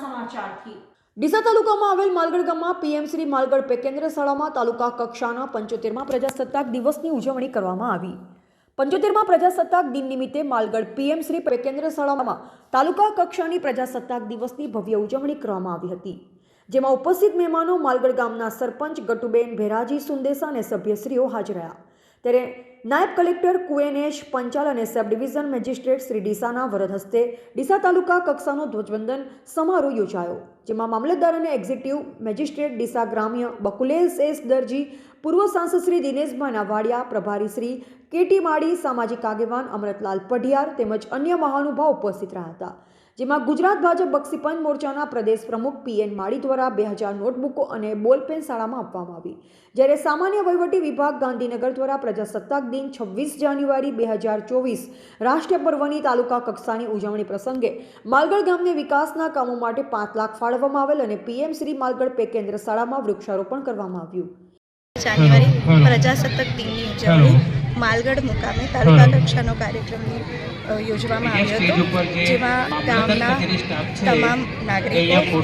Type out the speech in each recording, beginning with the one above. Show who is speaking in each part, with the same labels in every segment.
Speaker 1: સમાચારથી. ડીસા તાલુકામાં આવેલ માલગઢ ગામમાં પીએમ માલગઢ પેકેન્દ્ર શાળામાં તાલુકા કક્ષાના પંચોતેરમાં પ્રજાસત્તાક દિવસની ઉજવણી કરવામાં આવી. પંચોતેરમાં પ્રજાસત્તાક દિન નિમિત્તે માલગઢ પીએમ શ્રી પે શાળામાં તાલુકા કક્ષાની પ્રજાસત્તાક દિવસની ભવ્ય ઉજવણી કરવામાં આવી હતી. જેમાં ઉપસ્થિત મહેમાનો માલગઢ ગામના સરપંચ ગટુબેન ભેરાજી સુંદેસા અને સભ્યશ્રીઓ હાજર રહ્યા. ત્યારે નાયબ કલેક્ટર કુએનેશ પંચાલ અને સબ ડિવિઝન મેજિસ્ટ્રેટ શ્રી ડીસાના વરદ હસ્તે ડીસા તાલુકા કક્ષાનો ધ્વજવંદન સમારોહ યોજાયો, જેમાં મામલતદાર અને એક્ઝિક્યુટિવ મેજિસ્ટ્રેટ ડીસા ગ્રામ્ય બકુલેશ એસ દરજી, પૂર્વ સાંસદ શ્રી દિનેશભાઈ નાવાડિયા પ્રભારી શ્રી કેટી માળી, સામાજિક આગેવાન અમરતલાલ પઢિયાર તેમજ અન્ય મહાનુભાવ ઉપસ્થિત રહ્યા હતા. જેમાં ગુજરાત ભાજપ બક્ષીપંચ મોરચાના પ્રદેશ પ્રમુખ પીએન માળી દ્વારા બે હજાર નોટબુકો અને બોલપેન શાળામાં આપવામાં આવી. જ્યારે સામાન્ય વહીવટી વિભાગ ગાંધીનગર દ્વારા પ્રજાસત્તાક દિન છવ્વીસ જાન્યુઆરી બે હજાર ચોવીસ રાષ્ટ્રીય પર્વની તાલુકા કક્ષાની ઉજવણી પ્રસંગે માલગઢ ગામને વિકાસના કામો માટે પાંચ લાખ ફાળવવામાં આવેલ અને પીએમ શ્રી માલગઢ પે કેન્દ્ર શાળામાં વૃક્ષારોપણ કરવામાં આવ્યું.
Speaker 2: જાન્યુઆરી પ્રજાસત્તાક દિનની ઉજવણી માલગઢ મુકામે તાલુકા કક્ષાનો કાર્યક્રમ યોજવામાં આવ્યો હતો જેમાં ગામના તમામ નાગરિકો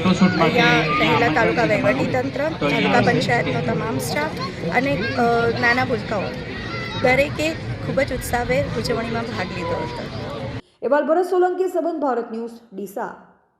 Speaker 2: અહીંયા રહેલા તાલુકા વહીવટીતંત્ર તાલુકા પંચાયતનો તમામ સ્ટાફ અને નાના ભૂલકાઓ. દરેકે ખૂબ જ ઉત્સાહભેર ઉજવણીમાં ભાગ લીધો હતો.
Speaker 1: એવાલ ભરત સોલંકી સંબંધ ભારત ન્યૂઝ ડીસા.